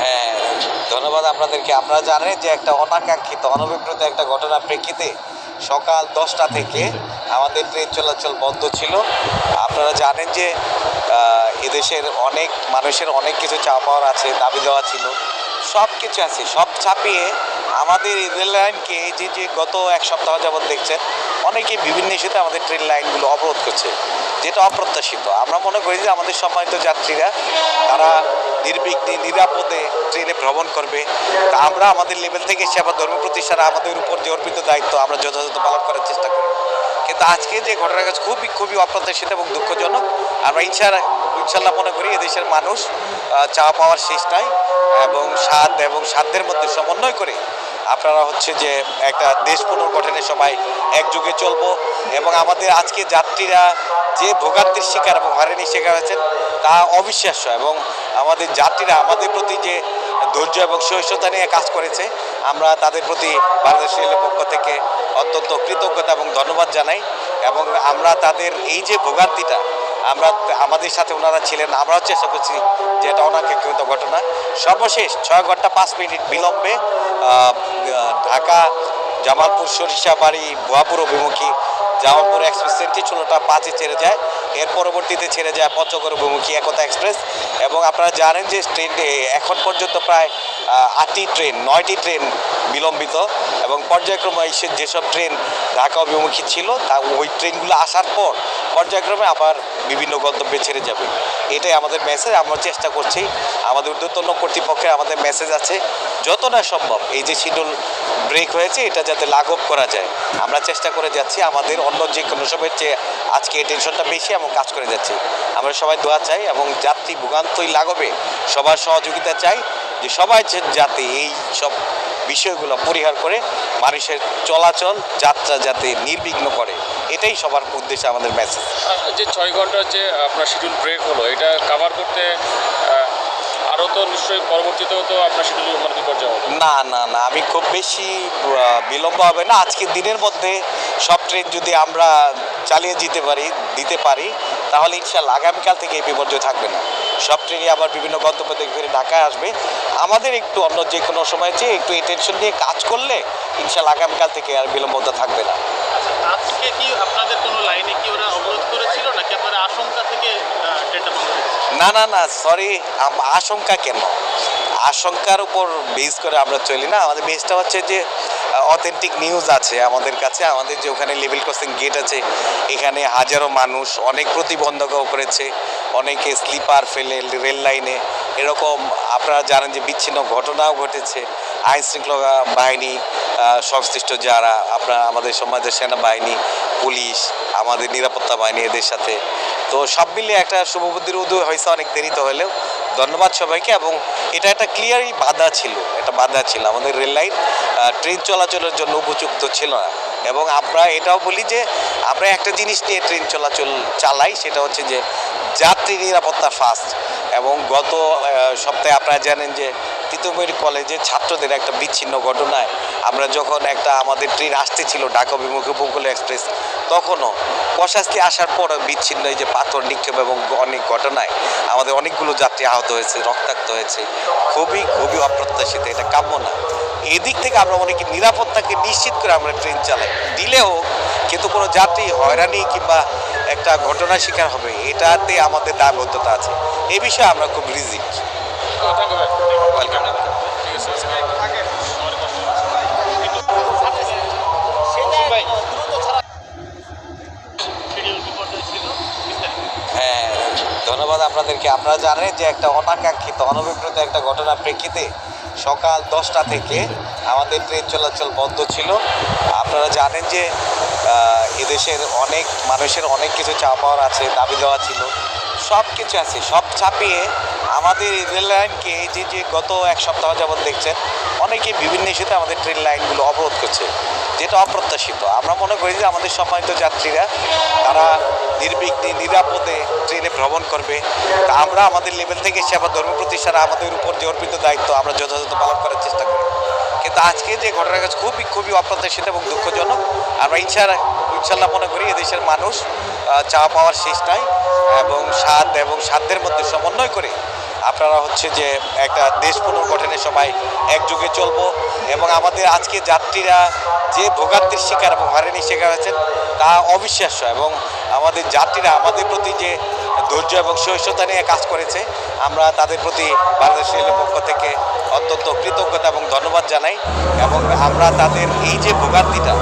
হ্যাঁ ধন্যবাদ আপনাদেরকে। আপনারা জানেন যে একটা অনাকাঙ্ক্ষিত, অনভিপ্রেত একটা ঘটনার প্রেক্ষিতে সকাল দশটা থেকে আমাদের ট্রেন চলাচল বন্ধ ছিল। আপনারা জানেন যে এদেশের অনেক মানুষের অনেক কিছু চাওয়া পাওয়ার আছে দাবি দেওয়া ছিল। সব কিছু আছে। সব ছাপিয়ে আমাদের রেল লাইনকে যে যে গত এক সপ্তাহ যাবত দেখছেন, অনেকে বিভিন্ন ইস্যুতে আমাদের ট্রেন লাইনগুলো অবরোধ করছে, যেটা অপ্রত্যাশিত। আমরা মনে করি যে আমাদের সম্মানিত যাত্রীরা, তারা নির্বিঘ্নে, নিরাপদে ট্রেনে ভ্রমণ করবে। তা আমরা আমাদের লেভেল থেকে সেবা ধর্ম প্রতিষ্ঠান আমাদের উপর যে অর্পিত দায়িত্ব, আমরা যথাযথ পালন করার চেষ্টা করি কিন্তু আজকে যে ঘটনা গেছে খুবই খুবই অপ্রত্যাশিত এবং দুঃখজনক। আমরা ইনশাল্লাহ ইনশাল্লাহ মনে করি এদেশের মানুষ চাওয়া পাওয়ার শেষ নাই এবং স্বাদ এবং সাধ্যের মধ্যে সমন্বয় করে আপনারা হচ্ছে যে একটা দেশ পুনর্গঠনে সবাই একযোগে চলবো এবং আমাদের আজকে যাত্রীরা যে ভোগান্তির শিকার এবং হয়রানির শিকার হয়েছেন, তা অবিশ্বাস্য এবং আমাদের যাত্রীরা আমাদের প্রতি যে ধৈর্য এবং সহিষ্ণুতা নিয়ে কাজ করেছে, আমরা তাদের প্রতি বাংলাদেশ রেলের পক্ষ থেকে অত্যন্ত কৃতজ্ঞতা এবং ধন্যবাদ জানাই এবং আমরা তাদের এই যে ভোগান্তিটা, আমরা আমাদের সাথে ওনারা ছিলেন, আমরাও চেষ্টা করছি যে এটা অনাকাঙ্ক্ষিত ঘটনা। সর্বশেষ ছয় ঘণ্টা পাঁচ মিনিট বিলম্বে ঢাকা, জামালপুর, সরিষাবাড়ি, ভুয়াপুর অভিমুখী। জামালপুর এক্সপ্রেস ট্রেনটি ষোলোটা পাঁচে ছেড়ে যায়। এর পরবর্তীতে ছেড়ে যায় পঞ্চগড় অভিমুখী একতা এক্সপ্রেস এবং আপনারা জানেন যে ট্রেন এখন পর্যন্ত প্রায় আটটি ট্রেন, নয়টি ট্রেন বিলম্বিত। এবং পর্যায়ক্রমে এসে যেসব ট্রেন ঢাকা অভিমুখী ছিল, তা ওই ট্রেনগুলো আসার পর পর্যায়ক্রমে আবার বিভিন্ন গন্তব্যে ছেড়ে যাবে। এটাই আমাদের মেসেজ আমরা চেষ্টা করছি। আমাদের ঊর্ধ্বতন কর্তৃপক্ষের আমাদের মেসেজ আছে যত না সম্ভব এই যে শিডিউল ব্রেক হয়েছে, এটা যাতে লাঘব করা যায়। আমরা চেষ্টা করে যাচ্ছি আমাদের অন্য যে কোনো সময়ের চেয়ে আজকে এই টেনশনটা বেশি এবং কাজ করে যাচ্ছি। আমরা সবাই দোয়া চাই এবং যাত্রী ভোগান্তই লাঘবে। সবার সহযোগিতা চাই যে সবাই যাতে এই সব বিষয়গুলো পরিহার করে মানুষের চলাচল, যাত্রা যাতে নির্বিঘ্ন করে। এটাই সবার উদ্দেশ্যে আমাদের মেসেজ যে ছয় ঘণ্টার যে আপনার শিডিউল ব্রেক হলো, এটা কাভার করতে আরও তো নিশ্চয়ই পরবর্তীতেও তো আপনার শিডিউল মানে বিপর্যয় হবে। না না না আমি খুব বেশি বিলম্ব হবে না। আজকে দিনের মধ্যে সব ট্রেন যদি আমরা চালিয়ে যেতে পারি দিতে পারি তাহলে ইনশাল্লাহ আগামীকাল থেকে এই বিপর্যয় থাকবে না। সব ট্রেনই আবার বিভিন্ন গন্তব্য থেকে ফিরে ঢাকায় আসবে। আমাদের একটু অন্য যে কোনো সময় চেয়ে একটু এই টেনশন নিয়ে কাজ করলে ইনশাল্লাহ আগামীকাল থেকে আর বিলম্বতা থাকবে না। আচ্ছা আজকে কি আপনাদের কোনো লাইনে কি ওরা অবরোধ করেছিল নাকি আপনারা আশঙ্কা থেকে আহ, ট্রেনটা বন্ধ রেখেছেন না না না সরি আশঙ্কা কেন? আশঙ্কার উপর বেস করে আমরা চলি না। আমাদের বেসটা হচ্ছে যে অথেন্টিক নিউজ আছে আমাদের কাছে। আমাদের যে ওখানে লেভেল ক্রসিং গেট আছে, এখানে হাজারো মানুষ, অনেক প্রতিবন্ধকও করেছে, অনেকে স্লিপার ফেলে রেল লাইনে এরকম আপনারা জানেন যে বিচ্ছিন্ন ঘটনাও ঘটেছে। আইন শৃঙ্খলা বাহিনী সংশ্লিষ্ট যারা, আপনার আমাদের সমাজের সেনাবাহিনী, পুলিশ, আমাদের নিরাপত্তা বাহিনী এদের সাথে। তো সব মিলিয়ে একটা শুভবুদ্ধির উদয় হয়েছে অনেক দেরিতে হলেও। ধন্যবাদ সবাইকে এবং এটা একটা ক্লিয়ারই বাধা ছিল এটা বাধা ছিল। আমাদের রেল লাইন ট্রেন চলাচলের জন্য উপযুক্ত ছিল না। এবং আমরা এটাও বলি যে, আমরা একটা জিনিস নিয়ে ট্রেন চলাচল চালাই, সেটা হচ্ছে যে, যাত্রী নিরাপত্তা ফার্স্ট এবং গত সপ্তাহে আপনারা জানেন যে তিতুমির কলেজে ছাত্রদের একটা বিচ্ছিন্ন ঘটনায় আমরা যখন একটা আমাদের ট্রেন আসতেছিল ঢাকা অভিমুখী উপকূল এক্সপ্রেস, তখনও প্রশাস্তি আসার পর বিচ্ছিন্ন এই যে পাথর, নিক্ষেপ এবং অনেক ঘটনায় আমাদের অনেকগুলো যাত্রী আহত হয়েছে, রক্তাক্ত হয়েছে। খুবই খুবই অপ্রত্যাশিত, এটা কাম্য না। এদিক থেকে আমরা অনেকে নিরাপত্তাকে নিশ্চিত করে আমরা ট্রেন চালাই। দিলেও কিন্তু কোনো যাত্রী হয়রানি কিংবা একটা ঘটনার শিকার হবে, এটাতে আমাদের দায়বদ্ধতা আছে। এ বিষয়ে আমরা খুব রিজিক। হ্যাঁ ধন্যবাদ আপনাদেরকে। আপনারা জানেন যে একটা অনাকাঙ্ক্ষিত, অনভিপ্রেত একটা ঘটনার প্রেক্ষিতে সকাল দশটা থেকে আমাদের ট্রেন চলাচল বন্ধ ছিল। আপনারা জানেন যে এদেশের অনেক মানুষের অনেক কিছু চাওয়া পাওয়ার আছে, দাবি দেওয়া ছিল। সব কিছু আছে, সব ছাপিয়ে আমাদের রেল লাইনকে যে যে গত এক সপ্তাহ যাবত দেখছেন, অনেকে বিভিন্ন ইস্যুতে আমাদের ট্রেন লাইনগুলো অবরোধ করছে, যেটা অপ্রত্যাশিত। আমরা মনে করি যে আমাদের সম্মানিত যাত্রীরা, তারা নির্বিঘ্নে, নিরাপদে ট্রেনে ভ্রমণ করবে। তা আমরা আমাদের লেভেল থেকে সেবা ধর্ম প্রতিষ্ঠান আমাদের উপর যে অর্পিত দায়িত্ব, আমরা যথাযথ পালন করার চেষ্টা করি। কিন্তু আজকে যে ঘটনা ঘটেছে, খুবই খুবই অপ্রত্যাশিত এবং দুঃখজনক। আমরা ইচ্ছা ইনশাল্লাহ মনে করি এদেশের মানুষ চাওয়া পাওয়ার শেষ নাই এবং স্বাদ এবং সাধ্যের মধ্যে সমন্বয় করে আপনারা হচ্ছে যে একটা দেশ পুনর্গঠনের সময় একযোগে চলবো এবং আমাদের আজকে যাত্রীরা যে ভোগান্তির শিকার এবং হয়রানির শিকার হয়েছেন, তা অবিশ্বাস্য এবং আমাদের যাত্রীরা আমাদের প্রতি যে ধৈর্য এবং সহিষ্ণুতা নিয়ে কাজ করেছে, আমরা তাদের প্রতি বাংলাদেশ রেলের পক্ষ থেকে অত্যন্ত কৃতজ্ঞতা এবং ধন্যবাদ জানাই। এবং আমরা তাদের এই যে ভোগান্তিটা,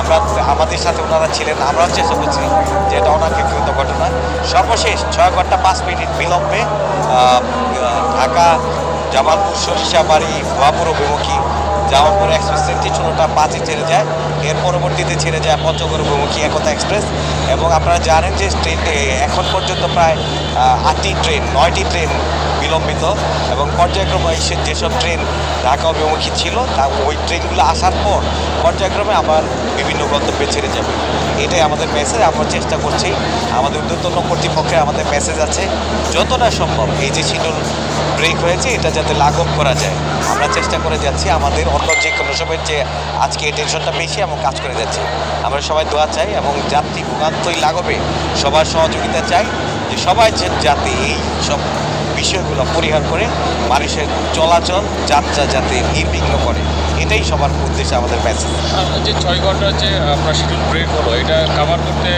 আমরা আমাদের সাথে ওনারা ছিলেন, আমরাও চেষ্টা করছি যে এটা অনাকাঙ্ক্ষিত ঘটনা। সর্বশেষ ছয় ঘণ্টা পাঁচ মিনিট বিলম্বে ঢাকা, জামালপুর, সরিষাবাড়ি, ভুয়াপুর অভিমুখী জামালপুর এক্সপ্রেস ট্রেনটি ষোলোটা পাঁচে ছেড়ে যায়। এর পরবর্তীতে ছেড়ে যায় পঞ্চগড়মুখী একতা এক্সপ্রেস এবং আপনারা জানেন যে ট্রেনটি এখন পর্যন্ত প্রায় আটটি ট্রেন নয়টি ট্রেন বিলম্বিত এবং পর্যায়ক্রমে এসে যেসব ট্রেন ঢাকা অভিমুখী ছিল, তা ওই ট্রেনগুলো আসার পর পর্যায়ক্রমে আবার বিভিন্ন গন্তব্যে ছেড়ে যাবে। এটাই আমাদের মেসেজ আমরা চেষ্টা করছি। আমাদের ঊর্ধ্বতন কর্তৃপক্ষের আমাদের মেসেজ আছে, যতটা সম্ভব এই যে শিডিউল ব্রেক হয়েছে, এটা যাতে লাঘব করা যায়। আমরা চেষ্টা করে যাচ্ছি, আমাদের অন্য যে কোনো সময়ের যে আজকে এই টেনশনটা বেশি এবং কাজ করে যাচ্ছি। আমরা সবাই দোয়া চাই এবং যাত্রী ভোগান্তই লাঘবে, সবার সহযোগিতা চাই যে সবাই যাতে এই সব বিষয়গুলো পরিহার করে মানুষের চলাচল যাত্রা যাতে নির্বিঘ্ন করে। এটাই সবার উদ্দেশ্যে আমাদের মেসেজ যে ছয় ঘণ্টা যে আপনার শিডিউল ব্রেক হলো এটা কাভার করতে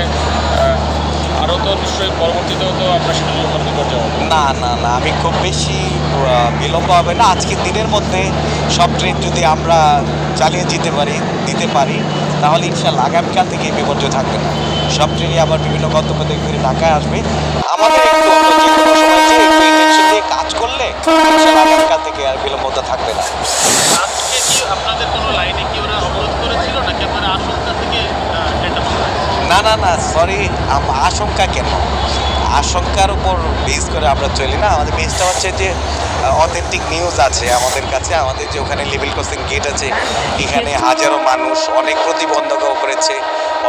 আরও তো নিশ্চয়ই পরবর্তীতেও তো আপনার শিডিউল বিপর্যয় হবে। না না না আমি খুব বেশি বিলম্ব হবে না। আজকের দিনের মধ্যে সব ট্রেন যদি আমরা চালিয়ে যেতে পারি দিতে পারি তাহলে ইনশাল্লাহ আগামীকাল থেকে বিপর্যয় থাকবে না। সব ট্রেনই আবার বিভিন্ন গন্তব্য থেকে ফিরে ঢাকায় আসবে। আমাদের একটু যে কোনো সময় দিয়ে কাজ করলে ইনশাল্লাহ আগামীকাল থেকে আর বিলম্বতা থাকবে না। আজকে কি আপনাদের কোনো লাইনে কি ওরা অবরোধ করেছিল নাকি আপনারা আশঙ্কা থেকে? না না না সরি আশঙ্কা কেন? আশঙ্কার উপর বেস করে আমরা চলি না। আমাদের বেসটা হচ্ছে যে অথেন্টিক নিউজ আছে আমাদের কাছে। আমাদের যে ওখানে লেভেল ক্রসিং গেট আছে এখানে হাজারো মানুষ অনেক প্রতিবন্ধকও করেছে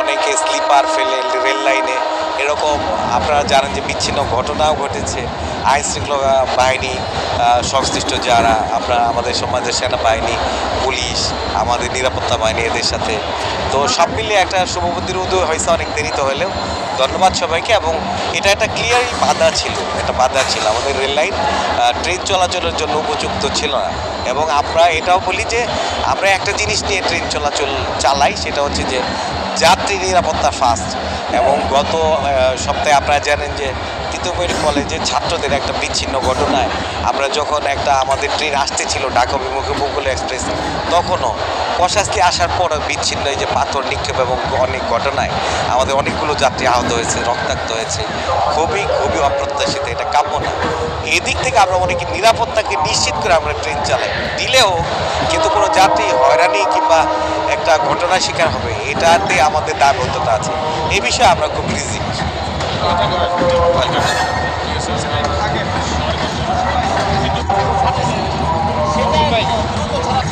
অনেকে স্লিপার ফেলে রেল লাইনে এরকম আপনারা জানেন যে বিচ্ছিন্ন ঘটনাও ঘটেছে। আইন শৃঙ্খলা বাহিনী সংশ্লিষ্ট যারা, আপনারা আমাদের সমাজের সেনাবাহিনী, পুলিশ, আমাদের নিরাপত্তা বাহিনী, এদের সাথে। তো সব মিলিয়ে একটা শুভবুদ্ধির উদয় হয়েছে অনেক দেরিতে হলেও। ধন্যবাদ সবাইকে এবং এটা একটা ক্লিয়ারই বাধা ছিল, একটা বাধা ছিল। আমাদের রেল লাইন ট্রেন চলাচলের জন্য উপযুক্ত ছিল না। এবং আমরা এটাও বলি যে, আমরা একটা জিনিস নিয়ে ট্রেন চলাচল চালাই, সেটা হচ্ছে যে, যাত্রী নিরাপত্তা ফার্স্ট এবং গত সপ্তাহে আপনারা জানেন যে তিতুমির কলেজের ছাত্রদের একটা বিচ্ছিন্ন ঘটনায়। আমরা যখন একটা আমাদের ট্রেন আসতেছিল ঢাকা অভিমুখে বগুলা এক্সপ্রেস, তখনও প্রশাস্তি আসার পর বিচ্ছিন্ন এই যে পাথর নিক্ষেপ এবং অনেক ঘটনায় আমাদের অনেকগুলো যাত্রী আহত হয়েছে, রক্তাক্ত হয়েছে। খুবই খুবই অপ্রত্যাশিত এটা কাম্য না। এদিক থেকে আমরা অনেকে নিরাপত্তাকে নিশ্চিত করে আমরা ট্রেন চালাই। দিলেও কিন্তু কোনো যাত্রী হয়রানি কিংবা একটা ঘটনার শিকার হবে, এটাতে আমাদের দায়বদ্ধতা আছে। এ বিষয়ে আমরা খুব রিজিক Thank you.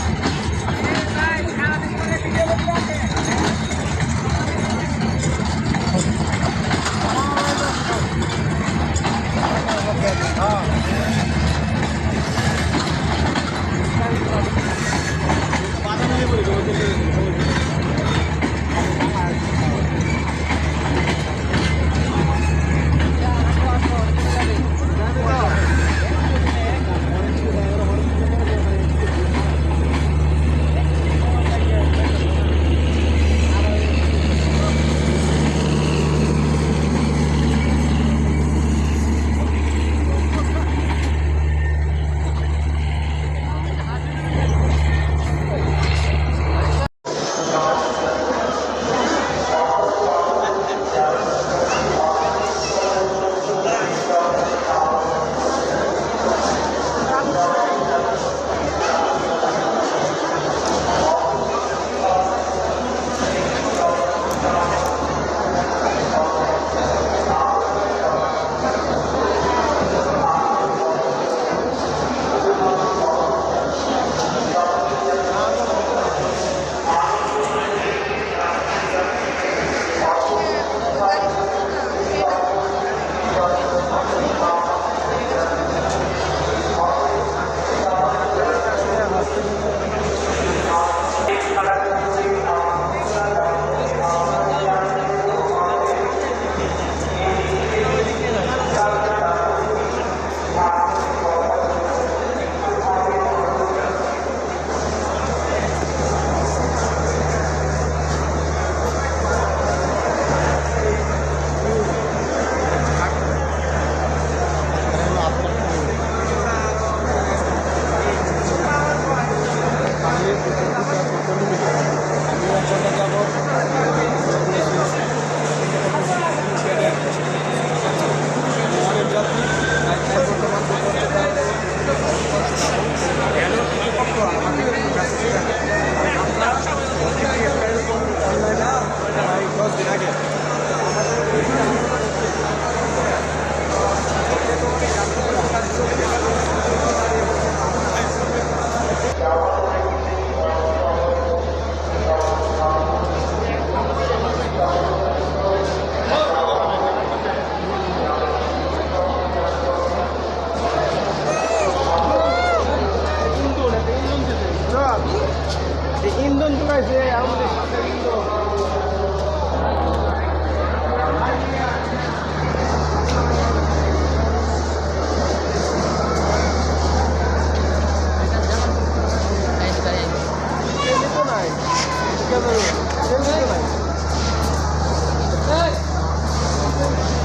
ইন্ধন যোগায় যে আমাদের সাথে কিন্তু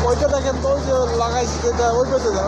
ওইটা দেখেন তো ওই যে লাগাইছি যেটা ওই পেতে যান।